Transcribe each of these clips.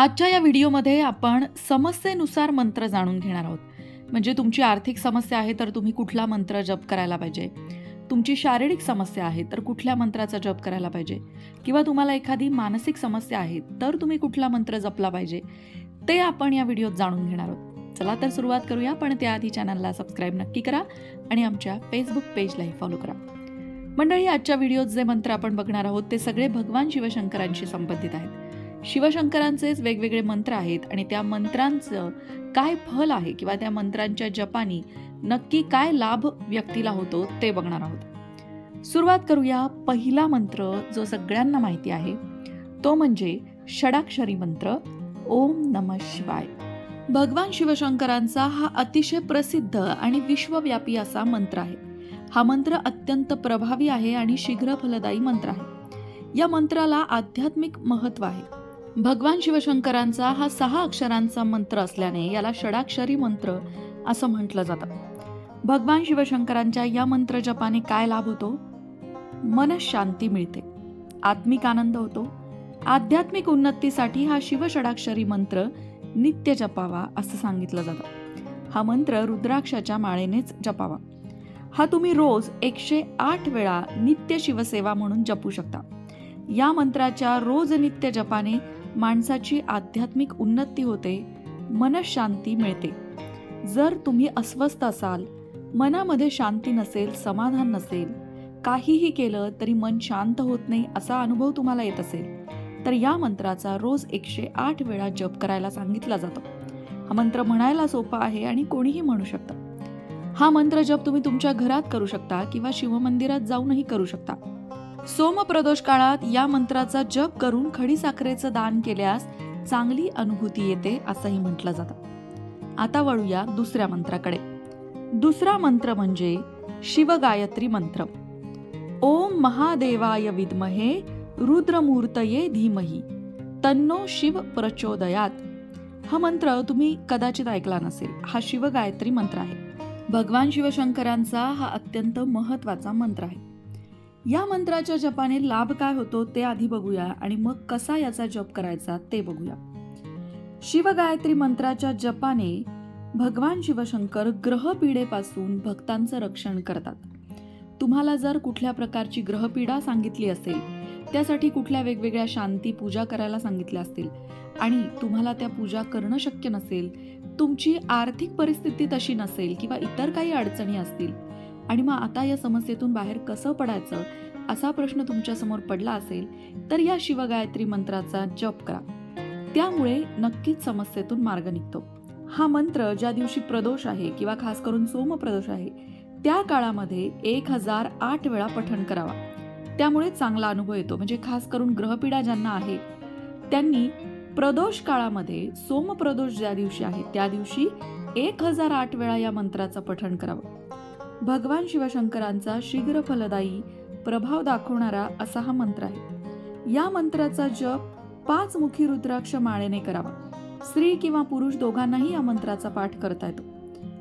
आजच्या या व्हिडिओमध्ये आपण समस्येनुसार मंत्र जाणून घेणार आहोत. म्हणजे तुमची आर्थिक समस्या आहे तर तुम्ही कुठला मंत्र जप करायला पाहिजे? तुमची शारीरिक समस्या आहे तर कुठल्या मंत्राचा जप करायला पाहिजे? किंवा तुम्हाला एखादी मानसिक समस्या आहे तर तुम्ही कुठला मंत्र जपला पाहिजे? ते आपण या व्हिडिओत जाणून घेणार आहोत. चला तर सुरुवात करूया पण त्याआधी चॅनलला सबस्क्राईब नक्की करा आणि आमच्या फेसबुक पेजलाही फॉलो करा. मंडळी आजच्या व्हिडिओत जे मंत्र आपण बघणार आहोत ते सगळे भगवान शिवशंकरांशी संबंधित आहेत. शिवशंकरांचेच वेगवेगळे मंत्र आहेत आणि त्या मंत्रांचं काय फल आहे किंवा त्या मंत्रांच्या जपानी नक्की काय लाभ व्यक्तीला होतो ते बघणार आहोत. सुरुवात करूया पहिला मंत्र जो सगळ्यांना माहिती आहे. तो म्हणजे षडाक्षरी मंत्र ओम नम शिवाय. भगवान शिवशंकरांचा हा अतिशय प्रसिद्ध आणि विश्वव्यापी असा मंत्र आहे. हा मंत्र अत्यंत प्रभावी आहे आणि शीघ्र फलदायी मंत्र आहे. या मंत्राला आध्यात्मिक महत्त्व आहे. भगवान शिवशंकरांचा हा सहा अक्षरांचा मंत्र असल्याने याला षडाक्षरी मंत्र असं म्हटलं जातं. भगवान शिवशंकरांच्या या मंत्र जपाने काय लाभ होतो? मनशांती मिळते. आत्मिक आनंद होतो. आध्यात्मिक उन्नतीसाठी हा शिवषडाक्षरी मंत्र नित्य जपावा असं सांगितलं जातं. हा मंत्र रुद्राक्षाच्या माळेनेच जपावा. हा तुम्ही रोज एकशे आठ वेळा नित्य शिवसेवा म्हणून जपू शकता. या मंत्राच्या रोज नित्य जपाने माणसाची आध्यात्मिक उन्नती होते मनशांती मिळते. जर तुम्ही अस्वस्थ असाल मनामध्ये शांती नसेल समाधान नसेल काहीही केलं तरी मन शांत होत नाही असा अनुभव तुम्हाला येत असेल तर या मंत्राचा रोज एकशे आठ वेळा जप करायला सांगितला जातो. हा मंत्र म्हणायला सोपा आहे आणि कोणीही म्हणू शकतं. हा मंत्र जप तुम्ही तुमच्या घरात करू शकता किंवा शिवमंदिरात जाऊनही करू शकता. सोमप्रदोष काळात या मंत्राचा जप करून खडीसाखरेचं दान केल्यास चांगली अनुभूती येते असंही म्हटलं जातं. आता वळूया दुसऱ्या मंत्राकडे. दुसरा मंत्र म्हणजे शिवगायत्री मंत्र. ओम महादेवाय विद्महे रुद्रमूर्तये धीमही. तन्नो शिव प्रचोदयात. हा मंत्र तुम्ही कदाचित ऐकला नसेल. हा शिवगायत्री मंत्र आहे. भगवान शिवशंकरांचा हा अत्यंत महत्त्वाचा मंत्र आहे. या मंत्राच्या जपाने लाभ काय होतो ते आधी बघूया आणि मग कसा याचा जप करायचा ते बघूया. शिवगायत्री मंत्राच्या जपाने भगवान शिवशंकर ग्रहपीडेपासून भक्तांचं रक्षण करतात. तुम्हाला जर कुठल्या प्रकारची ग्रहपीडा सांगितली असेल त्यासाठी कुठल्या वेगवेगळ्या शांती पूजा करायला सांगितल्या असतील आणि तुम्हाला त्या पूजा करणं शक्य नसेल तुमची आर्थिक परिस्थिती तशी नसेल किंवा इतर काही अडचणी असतील आणि मग आता या समस्येतून बाहेर कसं पडायचं असा प्रश्न तुमच्यासमोर पडला असेल तर या शिवगायत्री मंत्राचा जप करा. त्यामुळे नक्कीच समस्येतून मार्ग निघतो. हा मंत्र ज्या दिवशी प्रदोष आहे किंवा खास करून सोमप्रदोष आहे त्या काळामध्ये एक हजार आठ वेळा पठण करावा. त्यामुळे चांगला अनुभव येतो. म्हणजे खास करून ग्रहपीडा ज्यांना आहे त्यांनी प्रदोष काळामध्ये सोमप्रदोष ज्या दिवशी आहे त्या दिवशी एक हजार आठ वेळा या मंत्राचं पठण करावं. भगवान शिवशंकरांचा शीघ्र फलदायी प्रभाव दाखवणारा असा हा मंत्र आहे. या मंत्राचा जप पाच मुखी रुद्राक्ष माळेने करावा. स्त्री किंवा पुरुष दोघांनाही या मंत्राचा पाठ करता येतो.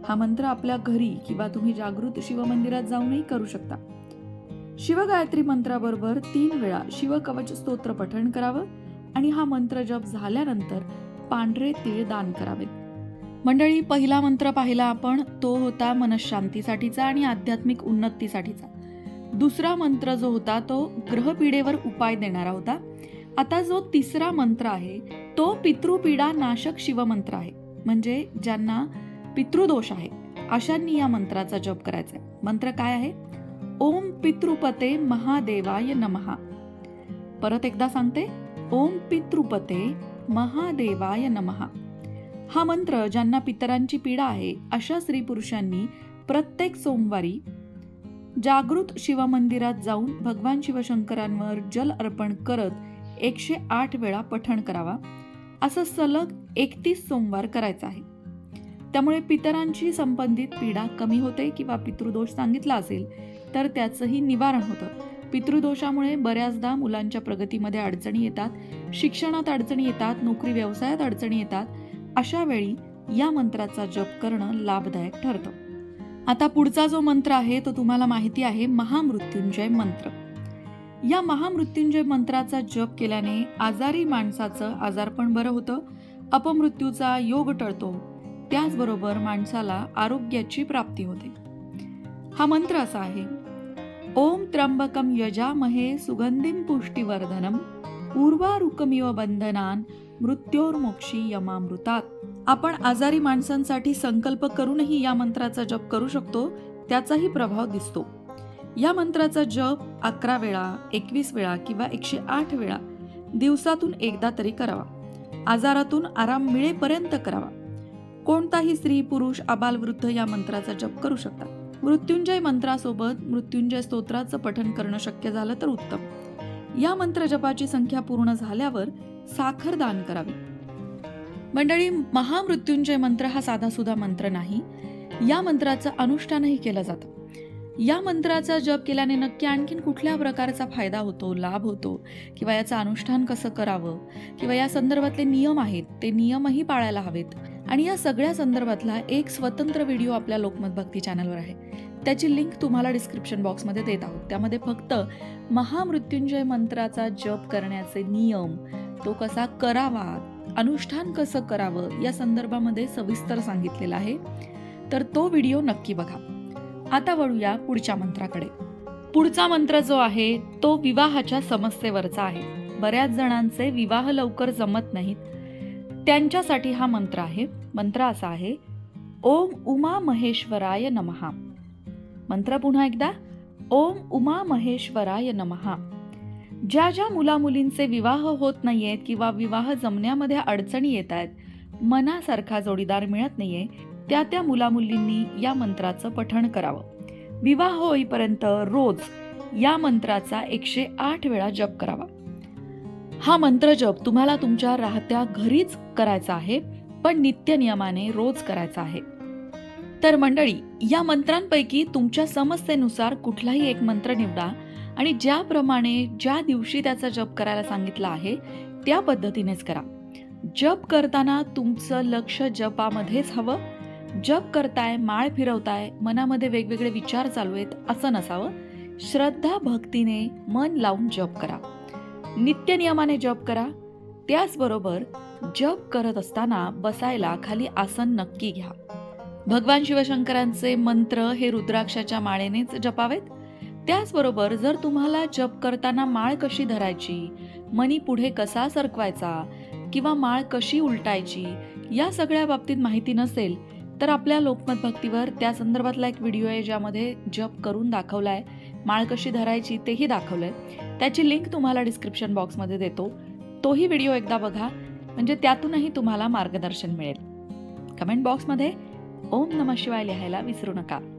हा मंत्र आपल्या घरी किंवा तुम्ही जागृत शिवमंदिरात जाऊनही करू शकता. शिवगायत्री मंत्राबरोबर तीन वेळा शिवकवच स्तोत्र पठण करावं आणि हा मंत्र जप झाल्यानंतर पांढरे तीळ दान करावेत. मंडळी पहिला मंत्र पाहिला आपण तो होता मनशांतीसाठीचा आणि आध्यात्मिक उन्नतीसाठीचा. दुसरा मंत्र जो होता तो ग्रहपीडेवर उपाय देणारा होता. आता जो तिसरा मंत्र आहे तो पितृपीडा नाशक शिवमंत्र आहे. म्हणजे ज्यांना पितृदोष आहे अशांनी या मंत्राचा जप करायचा आहे. मंत्र काय आहे? ओम पितृपते महादेवाय नमहा. परत एकदा सांगते. ओम पितृपते महादेवाय नमहा. हा मंत्र ज्यांना पितरांची पीडा आहे अशा स्त्री पुरुषांनी प्रत्येक सोमवारी जागृत शिवमंदिरात जाऊन भगवान शिवशंकरांवर जल अर्पण करत एकशे आठ वेळा पठण करावा. असं सलग एकतीस सोमवार करायचं आहे. त्यामुळे पितरांशी संबंधित पीडा कमी होते किंवा पितृदोष सांगितला असेल तर त्याचंही निवारण होतं. पितृदोषामुळे बऱ्याचदा मुलांच्या प्रगतीमध्ये अडचणी येतात शिक्षणात अडचणी येतात नोकरी व्यवसायात अडचणी येतात अशा वेळी या मंत्राचा जप करणं लाभदायक ठरतं. आता पुढचा जो मंत्र आहे तो तुम्हाला माहिती आहे महामृत्युंजय मंत्र. या महामृत्युंजय मंत्राचा जप केल्याने आजारी माणसाचं आजारपण बरं होतं अपमृत्यूचा योग टळतो त्याचबरोबर माणसाला आरोग्याची प्राप्ती होते. हा मंत्र असा आहे ओम त्र्यंबकम यजामहे सुगंधिम पुष्टिवर्धनम उर्वारुकमिव बंधनान मृत्योर्मोक्षी यमामृतात. आपण आजारी माणसांसाठी संकल्प करूनही या मंत्राचा जप करू शकतो त्याचाही प्रभाव दिसतो. या मंत्राचा जप अकरा वेळा एकवीस वेळा किंवा एकशे आठ वेळा दिवसातून एकदा तरी करावा. आजारातून आराम मिळेपर्यंत करावा. कोणताही स्त्री पुरुष आबालवृद्ध या मंत्राचा जप करू शकतात. मृत्युंजय मंत्रासोबत मृत्युंजय स्तोत्राचं पठण करणं शक्य झालं तर उत्तम. या मंत्र जपाची संख्या पूर्ण झाल्यावर साखर दान करावी. मंडळी महामृत्युंजय मंत्र हा साधासुधा मंत्र नाही. या मंत्राचं अनुष्ठानही केलं जातं. या मंत्राचा जप केल्याने नक्की आणखीन कुठल्या प्रकारचा फायदा होतो लाभ होतो? किंवा याचं अनुष्ठान कसं करावं? किंवा या संदर्भातले नियम आहेत ते नियमही पाळायला हवेत. आणि या सगळ्या संदर्भातला एक स्वतंत्र व्हिडिओ आपल्या लोकमत भक्ती चॅनलवर आहे. त्याची लिंक तुम्हाला डिस्क्रिप्शन बॉक्समध्ये देत आहोत. त्यामध्ये फक्त महामृत्युंजय मंत्राचा जप करण्याचे नियम तो कसा करावा अनुष्ठान कसं करावं या संदर्भामध्ये सविस्तर सांगितलेलं आहे. तर तो व्हिडिओ नक्की बघा. आता वळूया पुढच्या मंत्राकडे. पुढचा मंत्र जो आहे तो विवाहाच्या समस्येवरचा आहे. बऱ्याच जणांचे विवाह लवकर जमत नाहीत. त्यांच्यासाठी हा मंत्र आहे. मंत्र असा आहे ओम उमा महेश्वराय नमहा. मंत्र पुन्हा एकदा ओम उमा महेश्वराय नमहा. ज्या ज्या मुलामुलींचे विवाह होत नाहीयेत किंवा विवाह जमण्यामध्ये अडचणी येत आहेत मनासारखा जोडीदार मिळत नाहीये त्या त्या मुलामुलींनी या मंत्राचं पठण करावं. विवाह होईपर्यंत रोज या मंत्राचा एकशे आठ वेळा जप करावा. हा मंत्र जप तुम्हाला तुमच्या राहत्या घरीच करायचा आहे पण नित्य नियमाने रोज करायचा आहे. तर मंडळी या मंत्रांपैकी तुमच्या समस्येनुसार कुठलाही एक मंत्र निवडा आणि ज्याप्रमाणे ज्या दिवशी त्याचा जप करायला सांगितलं आहे त्या पद्धतीनेच करा. जप करताना तुमचं लक्ष जपामध्येच हवं. जप करताय माळ फिरवताय मनामध्ये वेगवेगळे विचार चालू आहेत असं नसावं. श्रद्धा भक्तीने मन लावून जप करा. नित्य नियमाने जप करा. त्याचबरोबर जप करत असताना बसायला खाली आसन नक्की घ्या. भगवान शिवशंकरांचे मंत्र हे रुद्राक्षाच्या माळेनेच जपावेत. त्याचबरोबर जर तुम्हाला जप करताना माळ कशी धरायची मनी पुढे कसा सरकवायचा किंवा माळ कशी उलटायची या सगळ्या बाबतीत माहिती नसेल तर आपल्या लोकमत भक्तीवर त्या संदर्भातला एक व्हिडिओ आहे ज्यामध्ये जप करून दाखवला आहे माळ कशी धरायची तेही दाखवलं आहे त्याची लिंक तुम्हाला डिस्क्रिप्शन बॉक्समध्ये देतो. तोही व्हिडिओ एकदा बघा म्हणजे त्यातूनही तुम्हाला मार्गदर्शन मिळेल. कमेंट बॉक्समध्ये ओम नम शिवाय लिहायला विसरू नका.